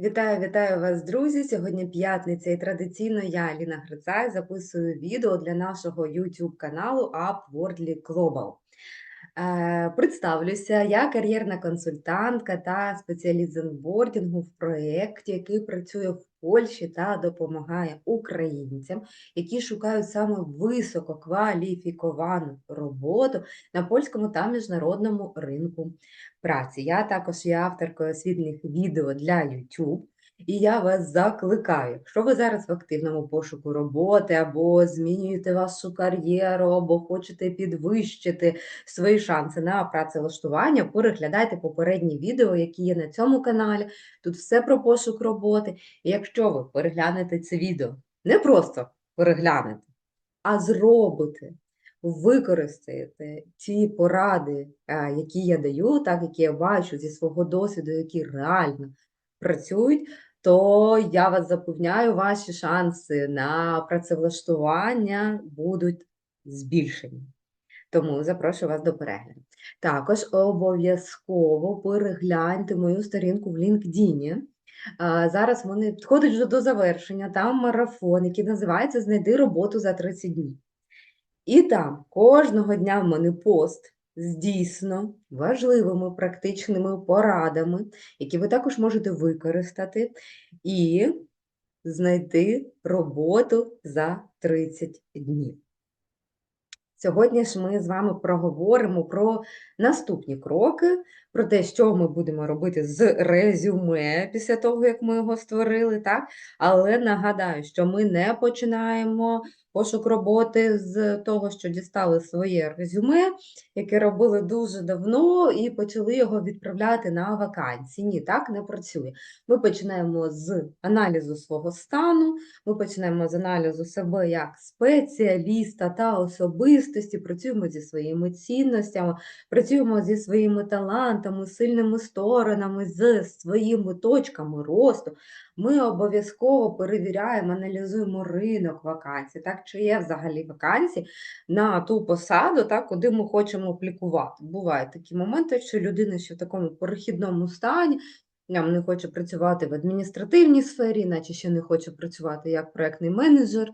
Вітаю, вітаю вас, друзі! Сьогодні п'ятниця і традиційно я, Ліна Грицай, записую відео для нашого YouTube каналу Upwardly Global. Е, Представлюся, я кар'єрна консультантка та спеціаліст з онбордінгу в проєкті, який працює в Польщі та допомагає українцям, які шукають саме висококваліфіковану роботу на польському та міжнародному ринку праці. Я також є авторкою освітніх відео для YouTube. І я вас закликаю, якщо ви зараз в активному пошуку роботи, або змінюєте вашу кар'єру, або хочете підвищити свої шанси на працевлаштування, переглядайте попередні відео, які є на цьому каналі. Тут все про пошук роботи. І якщо ви переглянете це відео, не просто переглянете, а зробите, використаєте ті поради, е, які я даю, так які я бачу зі свого досвіду, які реально працюють, то я вас запевняю, ваші шанси на працевлаштування будуть збільшені. Тому запрошую вас до перегляду. Також обов'язково перегляньте мою сторінку в LinkedIn. Зараз вони підходять вже до завершення. Там марафон, який називається Знайди роботу за 30 днів. І там кожного дня в мене пост з дійсно важливими практичними порадами, які ви також можете використати і знайти роботу за 30 днів. Сьогодні ж ми з вами проговоримо про наступні кроки, про те, що ми будемо робити з резюме після того, як ми його створили, так? Але нагадаю, що ми не починаємо пошук роботи з того, що дістали своє резюме, яке робили дуже давно, і почали його відправляти на вакансії. Ні, так не працює. Ми починаємо з аналізу свого стану, ми починаємо з аналізу себе як спеціаліста та особистості, працюємо зі своїми цінностями, працюємо зі своїми талантами, сильними сторонами, з своїми точками росту. Ми обов'язково перевіряємо, аналізуємо ринок вакансій, так, чи є взагалі вакансії на ту посаду, так, куди ми хочемо аплікувати. Бувають такі моменти, що людина ще в такому перехідному стані, там не хоче працювати в адміністративній сфері, наче ще не хоче працювати як проектний менеджер е,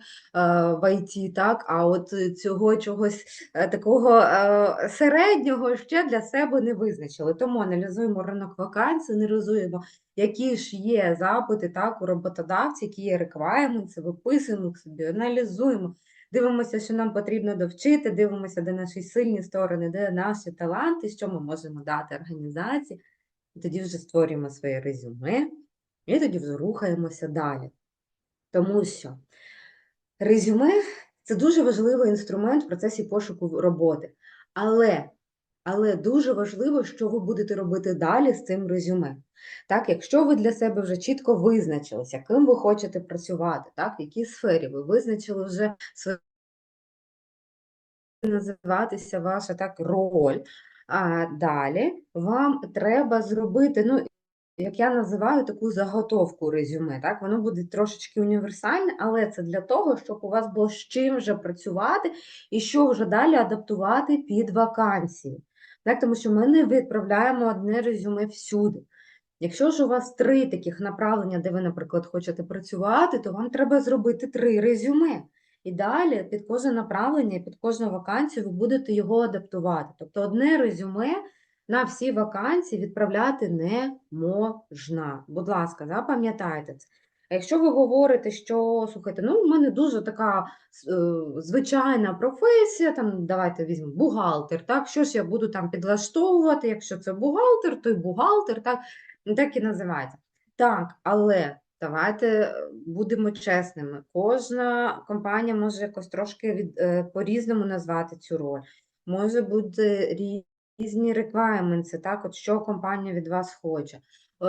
в ІТ, так, а от цього чогось е, такого е, середнього ще для себе не визначили. Тому аналізуємо ринок вакансій, аналізуємо, які ж є запити так, у роботодавців, які є requirements, виписуємо їх собі, аналізуємо. Дивимося, що нам потрібно довчити, дивимося, де наші сильні сторони, де наші таланти, що ми можемо дати організації. Тоді вже створюємо своє резюме, і тоді вже рухаємося далі. Тому що резюме це дуже важливий інструмент в процесі пошуку роботи. Але але дуже важливо, що ви будете робити далі з цим резюме. Так, Якщо ви для себе вже чітко визначилися, ким ви хочете працювати, так, в якій сфері ви визначили вже своє називатися ваша так роль, а далі вам треба зробити, ну, як я називаю таку заготовку резюме. Так? Воно буде трошечки універсальне, але це для того, щоб у вас було з чим вже працювати і що вже далі адаптувати під вакансії. Так? Тому що ми не відправляємо одне резюме всюди. Якщо ж у вас три таких направлення, де ви, наприклад, хочете працювати, то вам треба зробити три резюме. І далі під кожне направлення, під кожну вакансію ви будете його адаптувати. Тобто одне резюме на всі вакансії відправляти не можна. Будь ласка, запам'ятайте це. А якщо ви говорите, що слухайте, ну в мене дуже така е, звичайна професія, там давайте візьмемо бухгалтер, так, що ж я буду там підлаштовувати, якщо це бухгалтер, то й бухгалтер, так, так і називається. Так, але Давайте е, будемо чесними. Кожна компанія може якось трошки від, е, по-різному назвати цю роль. Може бути різні requirements, так, от що компанія від вас хоче. Е,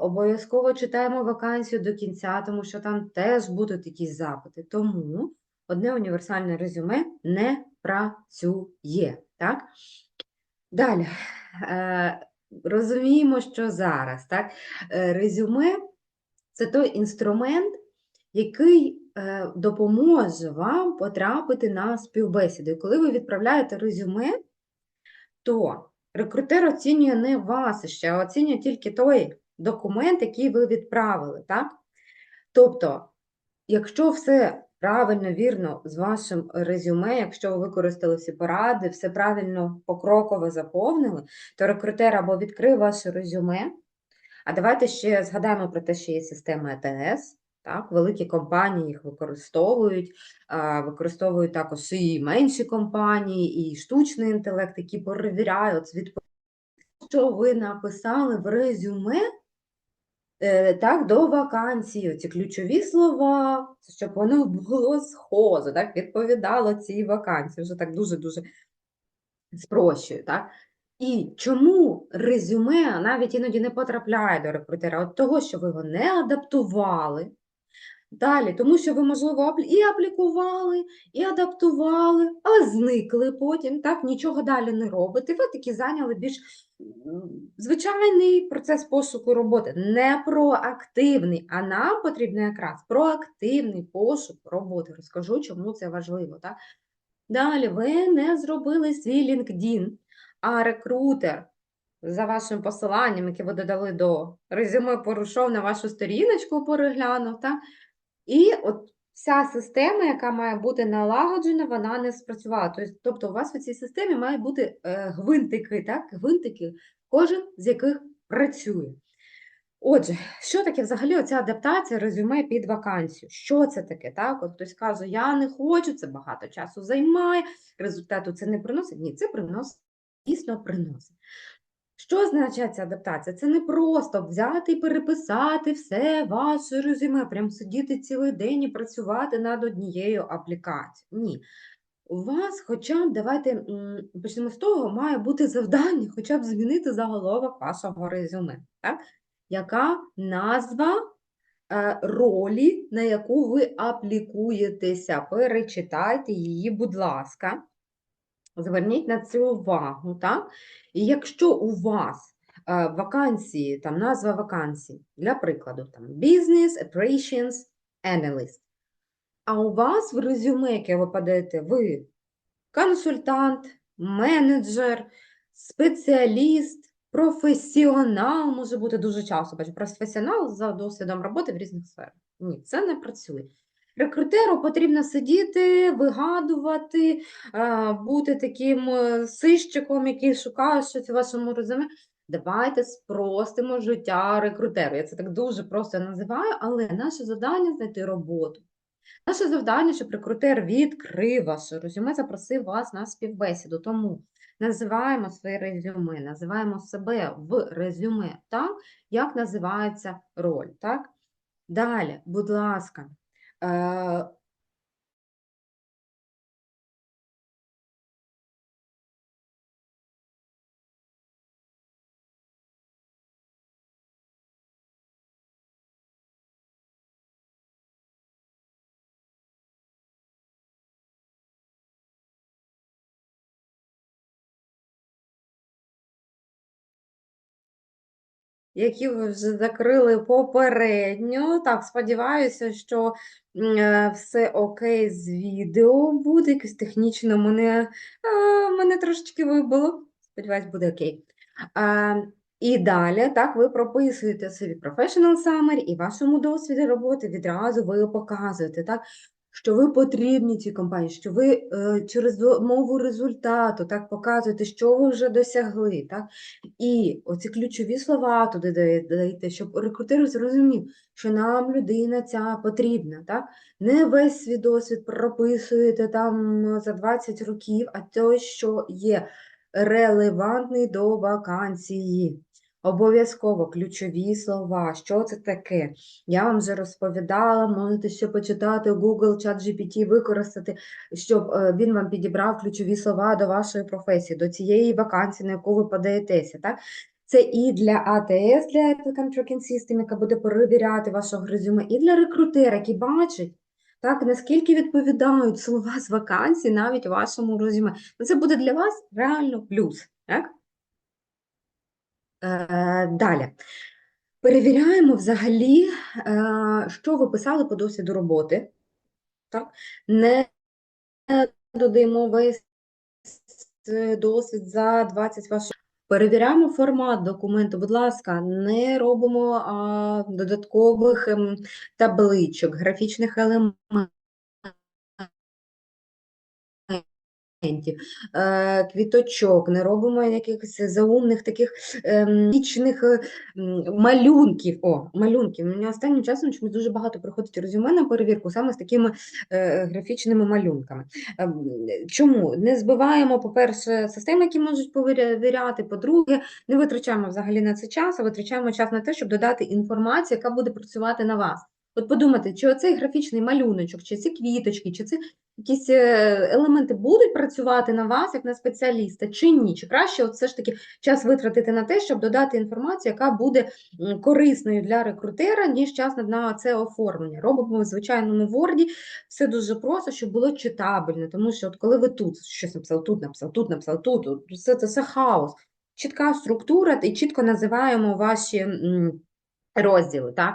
Обов'язково читаємо вакансію до кінця, тому що там теж будуть якісь запити. Тому одне універсальне резюме не працює. Так? Далі. Розуміємо, що зараз так, резюме це той інструмент, який е, допоможе вам потрапити на співбесіду. І коли ви відправляєте резюме, то рекрутер оцінює не вас ще, а оцінює тільки той документ, який ви відправили, так? Тобто, якщо все правильно, вірно з вашим резюме, якщо ви використали всі поради, все правильно покроково заповнили, то рекрутер або відкрив ваше резюме. А давайте ще згадаємо про те, що є система ЕТС. Так, великі компанії їх використовують, використовують також і менші компанії, і штучний інтелект, які перевіряють відповідь, що ви написали в резюме, Е, Так, до вакансії, ці ключові слова, щоб воно було схоже, так, відповідало цій вакансії. Вже так дуже-дуже спрощую, так? І чому резюме навіть іноді не потрапляє до рекрутера? От того, що ви його не адаптували. Далі, тому що ви, можливо, і аплікували, і адаптували, а зникли потім, так, нічого далі не робите. Ви таки зайняли більш звичайний процес пошуку роботи, не проактивний, а нам потрібно якраз проактивний пошук роботи. Розкажу, чому це важливо. Так? Далі, ви не зробили свій LinkedIn, а рекрутер за вашим посиланням, яке ви додали до резюме, порушов на вашу сторіночку, переглянув, так? І от вся система, яка має бути налагоджена, вона не спрацювала. Тобто, тобто у вас в цій системі мають бути е, гвинтики, так? Гвинтики, кожен з яких працює. Отже, що таке взагалі оця адаптація резюме під вакансію? Що це таке? Так? От хтось каже, я не хочу, це багато часу займає, результату це не приносить. Ні, це приносить, дійсно приносить. Що означає ця адаптація? Це не просто взяти і переписати все ваше резюме, прям сидіти цілий день і працювати над однією аплікацією. Ні. У вас, хоча б, давайте почнемо з того, має бути завдання, хоча б змінити заголовок вашого резюме. Так? Яка назва е, ролі, на яку ви аплікуєтеся? Перечитайте її, будь ласка. Зверніть на це увагу, так? І якщо у вас е, вакансії, там назва вакансії, для прикладу, там Business Operations Analyst, а у вас в резюме, яке ви подаєте, ви консультант, менеджер, спеціаліст, професіонал, може бути дуже часто, бачу, професіонал за досвідом роботи в різних сферах. Ні, це не працює. Рекрутеру потрібно сидіти, вигадувати, бути таким е, сищиком, який шукає щось у вашому резюме. Давайте спростимо життя рекрутеру. Я це так дуже просто називаю, але наше завдання знайти роботу. Наше завдання, щоб рекрутер відкрив ваше резюме, запросив вас на співбесіду. Тому називаємо своє резюме, називаємо себе в резюме так, як називається роль. Так? Далі, будь ласка, е, які ви вже закрили попередньо. Так, сподіваюся, що е, все окей з відео буде. Якось технічно мене, мене трошечки вибило. Сподіваюсь, буде окей. І далі, так, ви прописуєте собі Professional Summary і вашому досвіді роботи відразу ви показуєте, так, що ви потрібні цій компанії, що ви е, через мову результату так, показуєте, що ви вже досягли. Так, і оці ключові слова туди даєте, щоб рекрутер зрозумів, що нам людина ця потрібна. Так? Не весь свій досвід прописуєте там за 20 років, а той, що є релевантний до вакансії. Обов'язково ключові слова. Що це таке? Я вам вже розповідала, можете ще почитати Google, ChatGPT, використати, щоб е, він вам підібрав ключові слова до вашої професії, до цієї вакансії, на яку ви подаєтеся. Так? Це і для АТС, для Applicant Tracking System, яка буде перевіряти вашого резюме, і для рекрутера, який бачить, так, наскільки відповідають слова з вакансій навіть вашому резюме. Ну, Це буде для вас реально плюс. Так? Е, далі. Перевіряємо взагалі, е, що ви писали по досвіду роботи. Так? Не додаємо весь досвід за 20 ваших. Перевіряємо формат документу, будь ласка, не робимо а, додаткових ем, табличок, графічних елементів. Е, Квіточок, не робимо якихось заумних таких ем, вічних е, малюнків. О, малюнків. Мені останнім часом чомусь дуже багато приходить резюме на перевірку саме з такими е, графічними малюнками. Ем, Чому? Не збиваємо, по-перше, системи, які можуть перевіряти, по-друге, не витрачаємо взагалі на це час, а витрачаємо час на те, щоб додати інформацію, яка буде працювати на вас. От подумайте, чи оцей графічний малюночок, чи ці квіточки, чи ці якісь е, елементи будуть працювати на вас, як на спеціаліста, чи ні? Чи краще от все ж таки час витратити на те, щоб додати інформацію, яка буде корисною для рекрутера, ніж час на- це оформлення. Робимо в звичайному Word, все дуже просто, щоб було читабельно, тому що от коли ви тут щось написали, тут написали, тут написали, тут все це все хаос. Чітка структура, і чітко називаємо ваші розділи, так?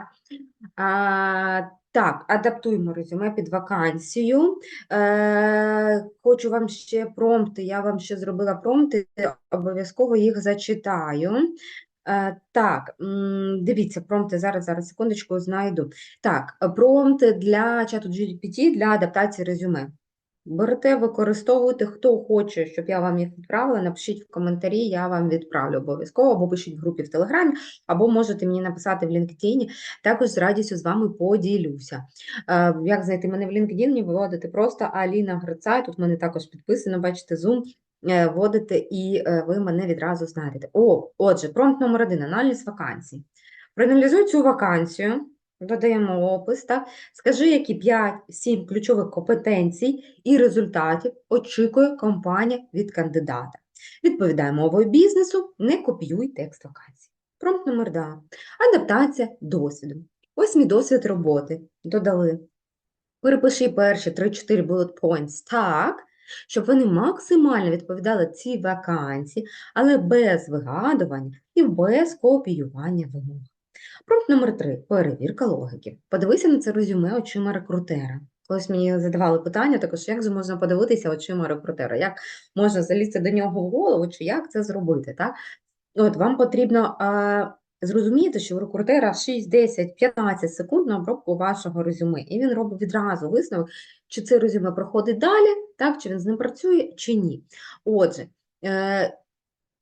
А, так, адаптуємо резюме під вакансію. Е, хочу вам ще промпти, я вам ще зробила промпти, обов'язково їх зачитаю. Е, так, дивіться, промпти зараз, зараз, секундочку, знайду. Так, промпти для чату GPT для адаптації резюме. Берете, використовуйте, хто хоче, щоб я вам їх відправила, напишіть в коментарі, я вам відправлю обов'язково, або пишіть в групі в Телеграмі, або можете мені написати в LinkedIn, також з радістю з вами поділюся. Е, Як знайти мене в LinkedIn, вводите просто Аліна Грицай, тут в мене також підписано, бачите, Zoom, е, вводите і е, ви мене відразу знайдете. О, отже, промпт номер один, аналіз вакансій. Проаналізуй цю вакансію, додаємо опис, так? Скажи, які 5-7 ключових компетенцій і результатів очікує компанія від кандидата. Відповідай мовою бізнесу, не копіюй текст вакансії. Промпт номер 2. Адаптація досвіду. Ось мій досвід роботи. Додали. Перепиши перші 3-4 bullet points так, щоб вони максимально відповідали цій вакансії, але без вигадування і без копіювання вимог. Пункт номер 3. Перевірка логіки. Подивися на це резюме очима рекрутера. Колись мені задавали питання, також як же можна подивитися очима рекрутера, як можна залізти до нього в голову, чи як це зробити, так? От вам потрібно а, зрозуміти, що у рекрутера 6, 10, 15 секунд на обробку вашого резюме, і він робить відразу висновок, чи це резюме проходить далі, так, чи він з ним працює, чи ні. Отже, е,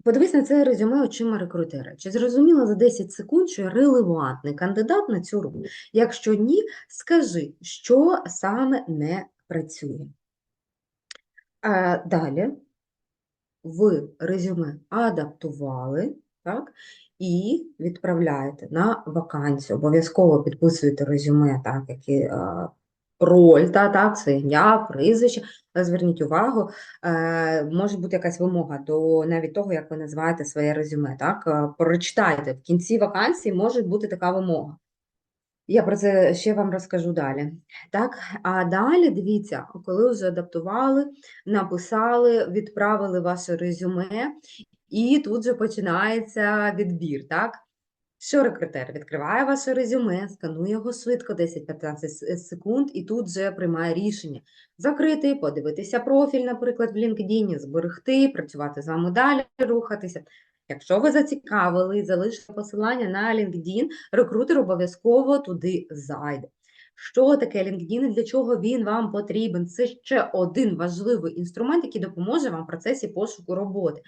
Подивись на це резюме очима рекрутера. Чи зрозуміло за 10 секунд, що релевантний кандидат на цю роль? Якщо ні, скажи, що саме не працює. А далі ви резюме адаптували, так, і відправляєте на вакансію. Обов'язково підписуєте резюме, так, які е, роль, та, так, це ім'я, прізвище. Зверніть увагу, е, може бути якась вимога до навіть того, як ви називаєте своє резюме. Так? Е, Прочитайте, в кінці вакансії може бути така вимога. Я про це ще вам розкажу далі. Так, а далі дивіться, коли вже адаптували, написали, відправили ваше резюме, і тут же починається відбір. Так? Що рекрутер відкриває ваше резюме, сканує його швидко 10-15 секунд, і тут же приймає рішення закрити, подивитися профіль, наприклад, в LinkedIn, зберегти, працювати з вами далі, рухатися. Якщо ви зацікавили, залишите посилання на LinkedIn, рекрутер обов'язково туди зайде. Що таке LinkedIn і для чого він вам потрібен? Це ще один важливий інструмент, який допоможе вам в процесі пошуку роботи.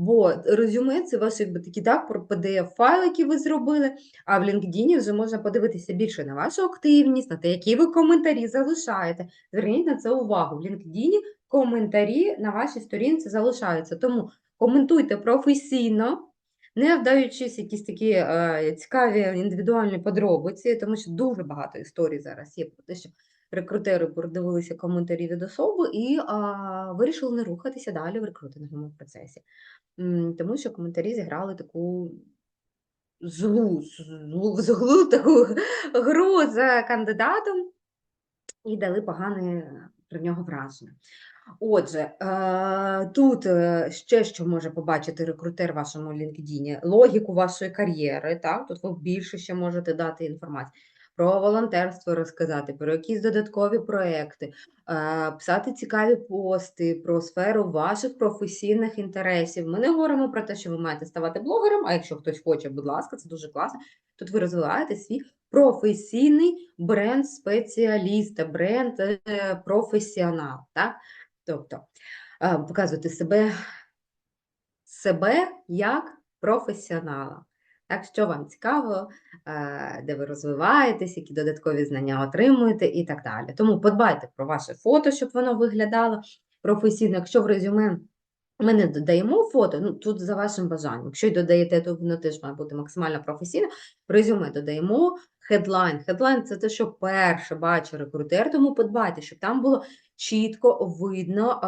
Бо резюме це ваш якби такі так про PDF-файл, який ви зробили, а в LinkedIn вже можна подивитися більше на вашу активність, на те, які ви коментарі залишаєте. Зверніть на це увагу. В LinkedIn коментарі на вашій сторінці залишаються. Тому коментуйте професійно, не вдаючись якісь такі е, цікаві індивідуальні подробиці, тому що дуже багато історій зараз є про те, що рекрутери продивилися коментарі від особи і а, вирішили не рухатися далі в рекрутинговому процесі. Тому що коментарі зіграли таку злу, злу, злу таку гру з кандидатом і дали погане про нього враження. Отже, е, тут е, ще що може побачити рекрутер в вашому LinkedIn, логіку вашої кар'єри, так? Тут ви більше ще можете дати інформації. Про волонтерство розказати, про якісь додаткові проекти, писати цікаві пости про сферу ваших професійних інтересів. Ми не говоримо про те, що ви маєте ставати блогером, а якщо хтось хоче, будь ласка, це дуже класно. Тут ви розвиваєте свій професійний бренд спеціаліста, бренд е, професіонал. Так? Тобто е, показувати себе, себе як професіонала. Так, що вам цікаво, е, де ви розвиваєтесь, які додаткові знання отримуєте і так далі. Тому подбайте про ваше фото, щоб воно виглядало професійно. Якщо в резюме ми не додаємо фото, ну тут за вашим бажанням. Якщо й додаєте, то воно теж має бути максимально професійно. В резюме додаємо хедлайн. Хедлайн це те, що перше бачить рекрутер, тому подбайте, щоб там було чітко видно,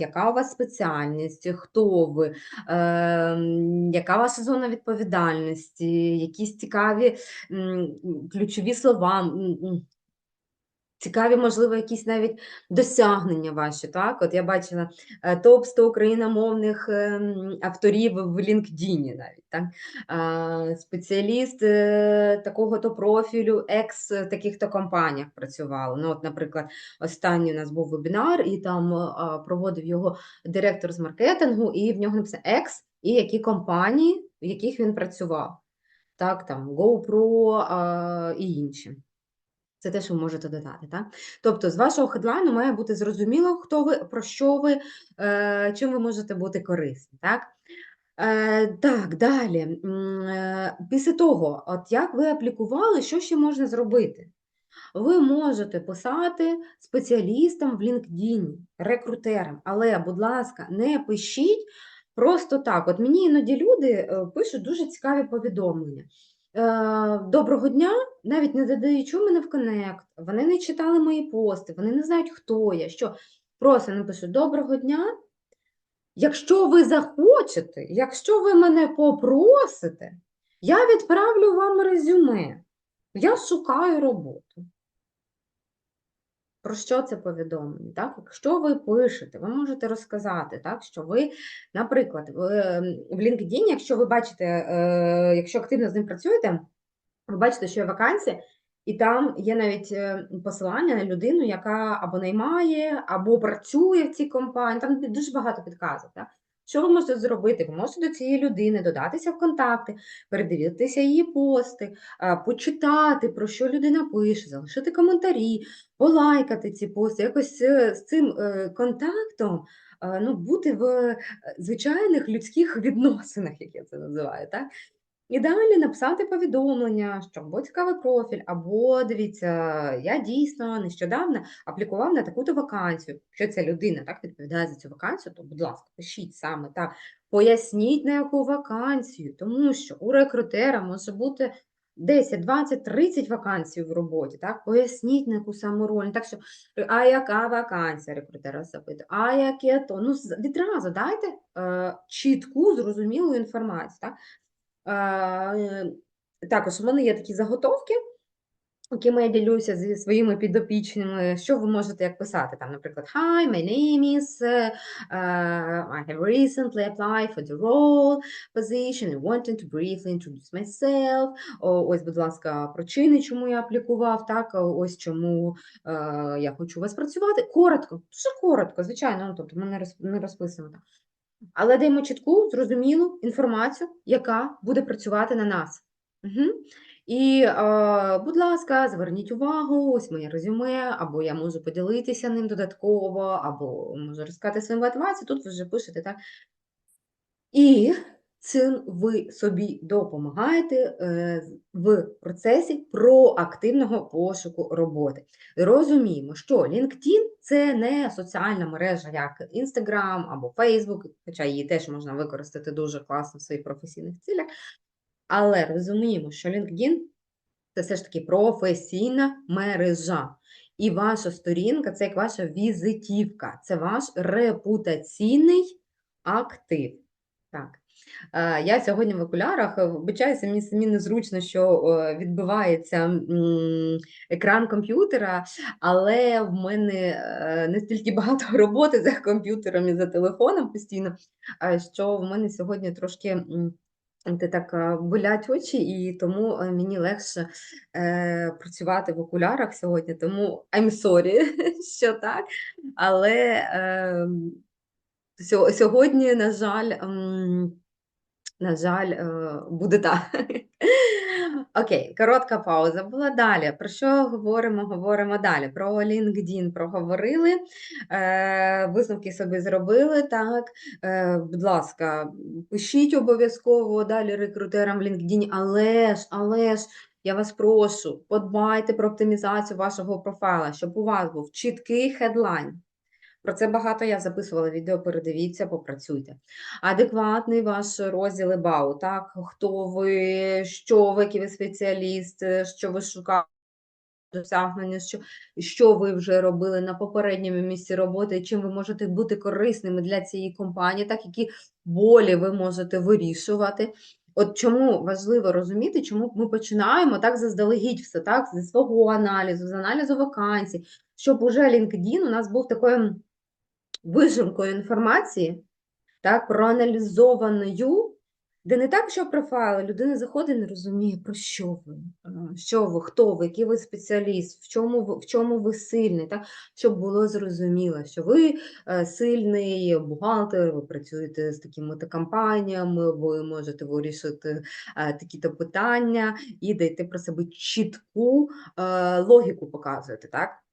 яка у вас спеціальність, хто ви, е, м, яка ваша зона відповідальності, якісь цікаві ключові слова. Цікаві, можливо, якісь навіть досягнення ваші. Так, от я бачила е, топ 100 україномовних ем, авторів в LinkedIn навіть так. Спеціаліст е, такого-то профілю, екс таких-то компаніях працювали. Ну, от, наприклад, останній у нас був вебінар, і там проводив його директор з маркетингу, і в нього написано екс і які компанії, в яких він працював. Так, там GoPro і інші. Це те, що можете додати. Так? Тобто, з вашого хедлайну має бути зрозуміло, хто ви, про що ви, е, чим ви можете бути корисні. Так? Е, так, далі. Е, Після того, от як ви аплікували, що ще можна зробити? Ви можете писати спеціалістам в LinkedIn, рекрутерам, але, будь ласка, не пишіть просто так. От мені іноді люди е, пишуть дуже цікаві повідомлення. Е, Доброго дня, навіть не додаючи мене в коннект, вони не читали мої пости, вони не знають, хто я, що. Просто напишу Доброго дня. Якщо ви захочете, якщо ви мене попросите, я відправлю вам резюме. Я шукаю роботу. Про що це повідомлення? Так? Якщо ви пишете, ви можете розказати, так, що ви, наприклад, в, ем, LinkedIn, якщо ви бачите, е, якщо активно з ним працюєте, ви бачите, що є вакансія, і там є навіть е, посилання на людину, яка або наймає, або працює в цій компанії. Там дуже багато підказок. Так? Що ви можете зробити? Ви можете до цієї людини додатися в контакти, передивитися її пости, почитати, про що людина пише, залишити коментарі, полайкати ці пости, якось е, з цим е, контактом ну, бути в звичайних людських відносинах, як я це називаю. Так? І далі написати повідомлення, що або цікавий профіль, або дивіться, я дійсно нещодавно аплікував на таку-то вакансію. Якщо ця людина так відповідає за цю вакансію, то, будь ласка, пишіть саме так. Поясніть, на яку вакансію, тому що у рекрутера може бути 10, 20, 30 вакансій в роботі. Так? Поясніть, на яку саму роль. Так що, а яка вакансія рекрутера запитує, а яке то? Ну, відразу дайте е, чітку, зрозумілу інформацію. Так? Е, Також у мене є такі заготовки, якими я ділюся зі своїми підопічними. Що ви можете як писати? Там, наприклад, Hi, my name is, uh, I have recently applied for the role position and wanted to briefly introduce myself. О, Ось, будь ласка, причини, чому я аплікував, так, ось чому е, я хочу у вас працювати. Коротко, дуже коротко, звичайно, ну, тобто ми не роз- не розписуємо. Але даємо чітку, зрозумілу інформацію, яка буде працювати на нас. Угу. І, будь ласка, зверніть увагу, ось моє резюме, або я можу поділитися ним додатково, або можу розказати свою мотивацію. Тут ви вже пишете, так? І цим ви собі допомагаєте е, в процесі проактивного пошуку роботи. Розуміємо, що LinkedIn – це не соціальна мережа, як Instagram або Facebook, хоча її теж можна використати дуже класно в своїх професійних цілях. Але розуміємо, що LinkedIn це все ж таки професійна мережа. І ваша сторінка це як ваша візитівка, це ваш репутаційний актив. Так. Е, Я сьогодні в окулярах е, вибачаюся, мені самі незручно, що е, відбивається екран комп'ютера, але в мене настільки багато роботи за комп'ютером і за телефоном постійно, що в мене сьогодні трошки Ти так болять очі, і тому мені легше е, працювати в окулярах сьогодні, тому I'm sorry, що так. Але е, сьогодні, на жаль, на жаль, е, буде так. Окей, коротка пауза була. Далі. Про що говоримо? Говоримо далі. Про LinkedIn проговорили, е, висновки собі зробили. Так, е, будь ласка, пишіть обов'язково далі рекрутерам в LinkedIn, але ж, але ж. Я вас прошу, подбайте про оптимізацію вашого профайла, щоб у вас був чіткий хедлайн. Про це багато я записувала відео, передивіться, попрацюйте. Адекватний ваш розділ ебау, так? Хто ви, що ви, який ви спеціаліст, що ви шукаєте досягнення, що, що ви вже робили на попередньому місці роботи, чим ви можете бути корисними для цієї компанії, так, які болі ви можете вирішувати. От чому важливо розуміти, чому ми починаємо так заздалегідь все, так, зі свого аналізу, з аналізу вакансій, щоб уже LinkedIn у нас був такою вижимкою інформації, так, проаналізованою, де не так, що профайл, людина заходить і не розуміє, про що ви, е, що ви, хто ви, який ви спеціаліст, в чому ви, в чому ви сильний, так, щоб було зрозуміло, що ви е, сильний бухгалтер, ви працюєте з такими то компаніями, ви можете вирішити е, такі-то питання і дайте про себе чітку логіку показувати, так?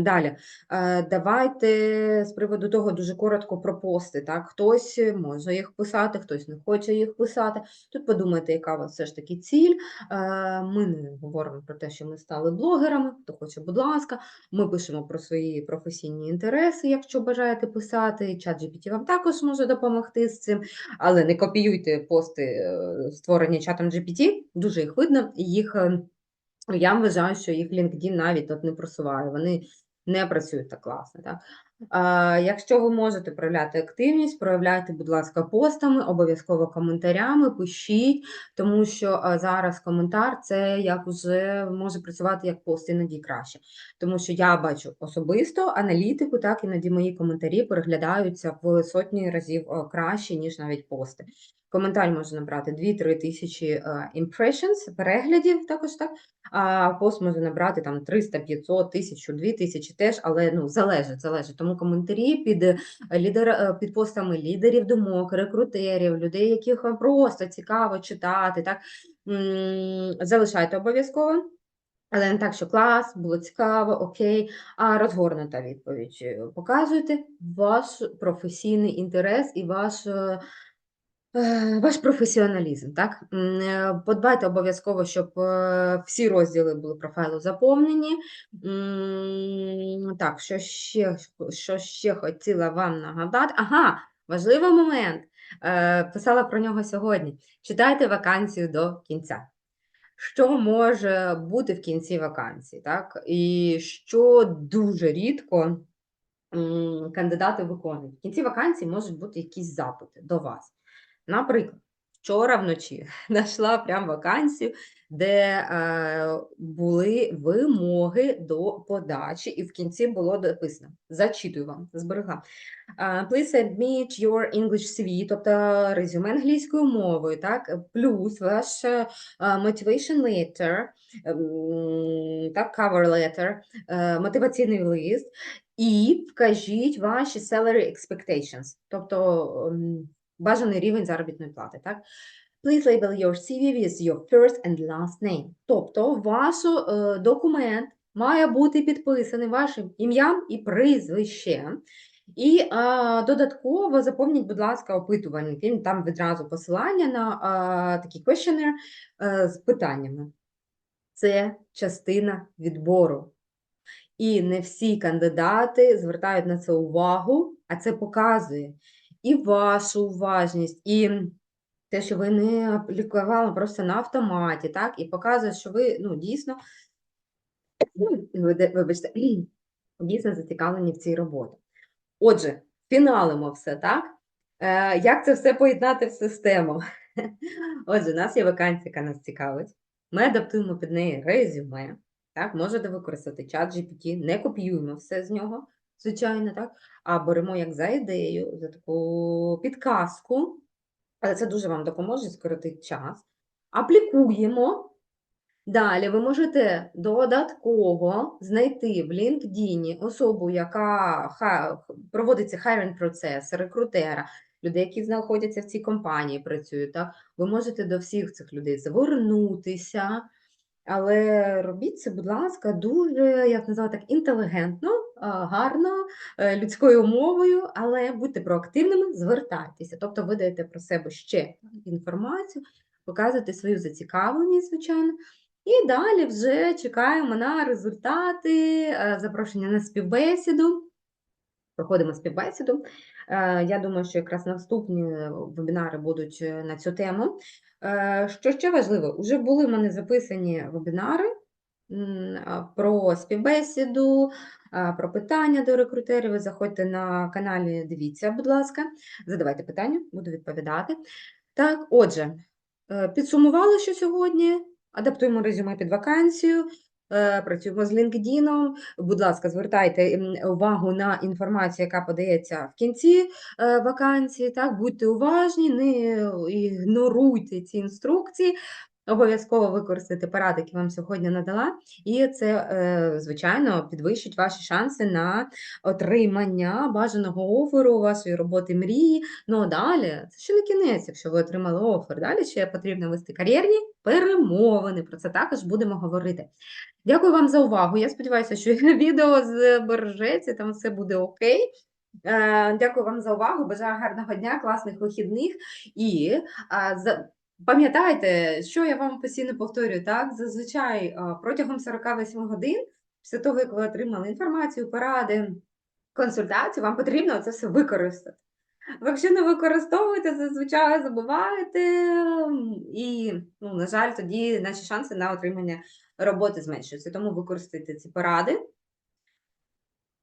Далі, Е, давайте з приводу того дуже коротко про пости. Так? Хтось може їх писати, хтось не хоче їх писати. Тут подумайте, яка у вас все ж таки ціль. Е, Ми не говоримо про те, що ми стали блогерами, хто хоче, будь ласка. Ми пишемо про свої професійні інтереси, якщо бажаєте писати. Чат GPT вам також може допомогти з цим, але не копіюйте пости, е, створені чатом GPT, дуже їх видно, їх. Я вважаю, що їх LinkedIn навіть тут не просуває, вони не працюють так класно. Так? А, якщо ви можете проявляти активність, проявляйте, будь ласка, постами, обов'язково коментарями, пишіть, тому що зараз коментар це як уже може працювати як пост іноді краще. Тому що я бачу особисто аналітику, так іноді мої коментарі переглядаються в сотні разів краще, ніж навіть пости. Коментар може набрати 2-3 тисячі е, impressions, переглядів також так. А пост може набрати там 300, 500, 1000, 2000 теж, але ну залежить, залежить. Тому коментарі під е, лідер, е, під постами лідерів думок, рекрутерів, людей, яких просто цікаво читати, так залишайте обов'язково. Але не так, що клас, було цікаво, окей, а розгорнута відповідь. Показуйте ваш професійний інтерес і ваш Ваш професіоналізм, так? Е, Подбайте обов'язково, щоб е, всі розділи були профайлу заповнені. Так, що ще, що ще хотіла вам нагадати? Ага, важливий момент. Е, Писала про нього сьогодні. Читайте вакансію до кінця. Що може бути в кінці вакансії, так? І що дуже рідко кандидати виконують. В кінці вакансії можуть бути якісь запити до вас. Наприклад, вчора вночі знайшла прям вакансію, де е, були вимоги до подачі, і в кінці було написано: зачитую вам, зберегла. Uh, please submit your English CV, тобто резюме англійською мовою, так, плюс ваш uh, motivation letter, так, cover letter, uh, мотиваційний лист, і вкажіть ваші salary expectations, тобто бажаний рівень заробітної плати. Так? Please label your CV with your first and last name. Тобто ваш е, документ має бути підписаний вашим ім'ям і прізвищем. І е, додатково заповніть, будь ласка, опитувальник. Там відразу посилання на е, такий questionnaire е, з питаннями. Це частина відбору. І не всі кандидати звертають на це увагу, а це показує і вашу уважність, і те, що ви не аплікували просто на автоматі, так, і показує, що ви ну, дійсно, вибачте, дійсно зацікавлені в цій роботі. Отже, фіналимо все, так? Е, Як це все поєднати в систему? Отже, у нас є вакансія, яка нас цікавить. Ми адаптуємо під неї резюме. Так, можете використати чат GPT, не копіюємо все з нього, звичайно, так, а беремо як за ідею, за таку підказку, Але це дуже вам допоможе скоротити час. Аплікуємо. Далі ви можете додатково знайти в LinkedIn особу, яка проводиться hiring процес, рекрутера, людей, які знаходяться в цій компанії, працюють. Так? Ви можете до всіх цих людей звернутися, але робіть це, будь ласка, дуже, як назвати так, інтелігентно, гарно, е, людською мовою, але будьте проактивними, звертайтеся. Тобто ви даєте про себе ще інформацію, показуєте свою зацікавленість, звичайно. І далі вже чекаємо на результати, е, запрошення на співбесіду. Проходимо співбесіду. Е, Я думаю, що якраз наступні вебінари будуть е, на цю тему. Е, Що ще важливо, вже були в мене записані вебінари про співбесіду, про питання до рекрутерів. Ви заходьте на каналі, дивіться, будь ласка, задавайте питання, буду відповідати. Так, отже, е, підсумували, що сьогодні адаптуємо резюме під вакансію, е, працюємо з LinkedIn. Будь ласка, звертайте увагу на інформацію, яка подається в кінці е, вакансії. Так, будьте уважні, не ігноруйте ці інструкції. Обов'язково використайте поради, які вам сьогодні надала, і це, е, звичайно, підвищить ваші шанси на отримання бажаного оферу, вашої роботи мрії. Ну а далі це ще не кінець, якщо ви отримали офер. Далі ще потрібно вести кар'єрні перемовини. Про це також будемо говорити. Дякую вам за увагу. Я сподіваюся, що відео збережеться, там все буде окей. Е, Дякую вам за увагу. Бажаю гарного дня, класних вихідних і за. Пам'ятайте, що я вам постійно повторюю, так? Зазвичай протягом 48 годин, після того, як ви отримали інформацію, поради, консультацію, вам потрібно це все використати. Ви якщо не використовуєте, зазвичай забуваєте, і, ну, на жаль, тоді наші шанси на отримання роботи зменшуються. Тому використайте ці поради,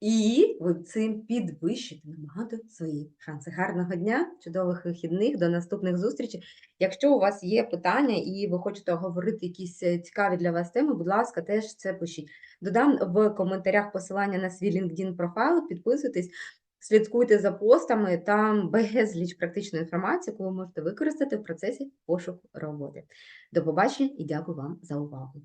і ви цим підвищите набагато свої шанси. Гарного дня, чудових вихідних, до наступних зустрічей. Якщо у вас є питання і ви хочете говорити якісь е, цікаві для вас теми, будь ласка, теж це пишіть. Додам в коментарях посилання на свій LinkedIn профайл, підписуйтесь, слідкуйте за постами, там безліч практичної інформації, яку ви можете використати в процесі пошуку роботи. До побачення і дякую вам за увагу.